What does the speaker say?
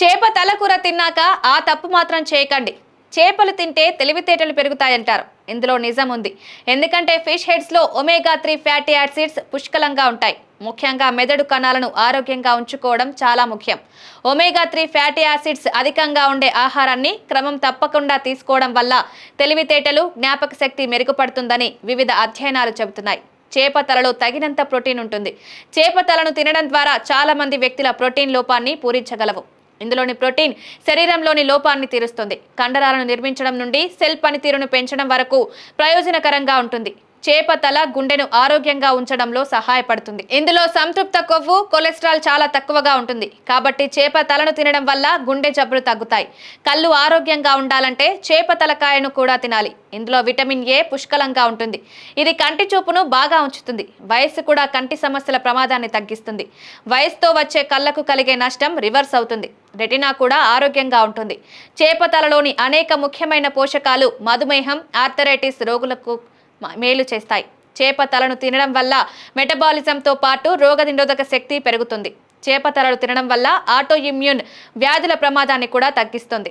చేప తలకూర తిన్నాక ఆ తప్పు మాత్రం చేయకండి. చేపలు తింటే తెలివితేటలు పెరుగుతాయంటారు. ఇందులో నిజం ఉంది. ఎందుకంటే ఫిష్ హెడ్స్లో ఒమేగా త్రీ ఫ్యాటీ యాసిడ్స్ పుష్కలంగా ఉంటాయి. ముఖ్యంగా మెదడు కణాలను ఆరోగ్యంగా ఉంచుకోవడం చాలా ముఖ్యం. ఒమేగా త్రీ ఫ్యాటీ యాసిడ్స్ అధికంగా ఉండే ఆహారాన్ని క్రమం తప్పకుండా తీసుకోవడం వల్ల తెలివితేటలు జ్ఞాపక శక్తి మెరుగుపడుతుందని వివిధ అధ్యయనాలు చెబుతున్నాయి. చేప తలలో తగినంత ప్రోటీన్ ఉంటుంది. చేప తలను తినడం ద్వారా చాలామంది వ్యక్తుల ప్రోటీన్ లోపాన్ని పూరించగలవు. ఇందులోని ప్రోటీన్ శరీరంలోని లోపాన్ని తీరుస్తుంది. కండరాలను నిర్మించడం నుండి సెల్ పనితీరును పెంచడం వరకు ప్రయోజనకరంగా ఉంటుంది. చేప తల గుండెను ఆరోగ్యంగా ఉంచడంలో సహాయపడుతుంది. ఇందులో సంతృప్త కొవ్వు కొలెస్ట్రాల్ చాలా తక్కువగా ఉంటుంది. కాబట్టి చేప తలను తినడం వల్ల గుండె జబ్బులు తగ్గుతాయి. కళ్ళు ఆరోగ్యంగా ఉండాలంటే చేప తలకాయను కూడా తినాలి. ఇందులో విటమిన్ ఏ పుష్కలంగా ఉంటుంది. ఇది కంటి చూపును బాగా ఉంచుతుంది. వయస్సు కూడా కంటి సమస్యల ప్రమాదాన్ని తగ్గిస్తుంది. వయసుతో వచ్చే కళ్ళకు కలిగే నష్టం రివర్స్ అవుతుంది. రెటినా కూడా ఆరోగ్యంగా ఉంటుంది. చేప తలలోని అనేక ముఖ్యమైన పోషకాలు మధుమేహం ఆర్థరైటిస్ రోగులకు మేలు చేస్తాయి. చేప తలను తినడం వల్ల మెటబాలిజంతో పాటు రోగనిరోధక శక్తి పెరుగుతుంది. చేప తలలు తినడం వల్ల ఆటో ఇమ్యూన్ వ్యాధుల ప్రమాదాన్ని కూడా తగ్గిస్తుంది.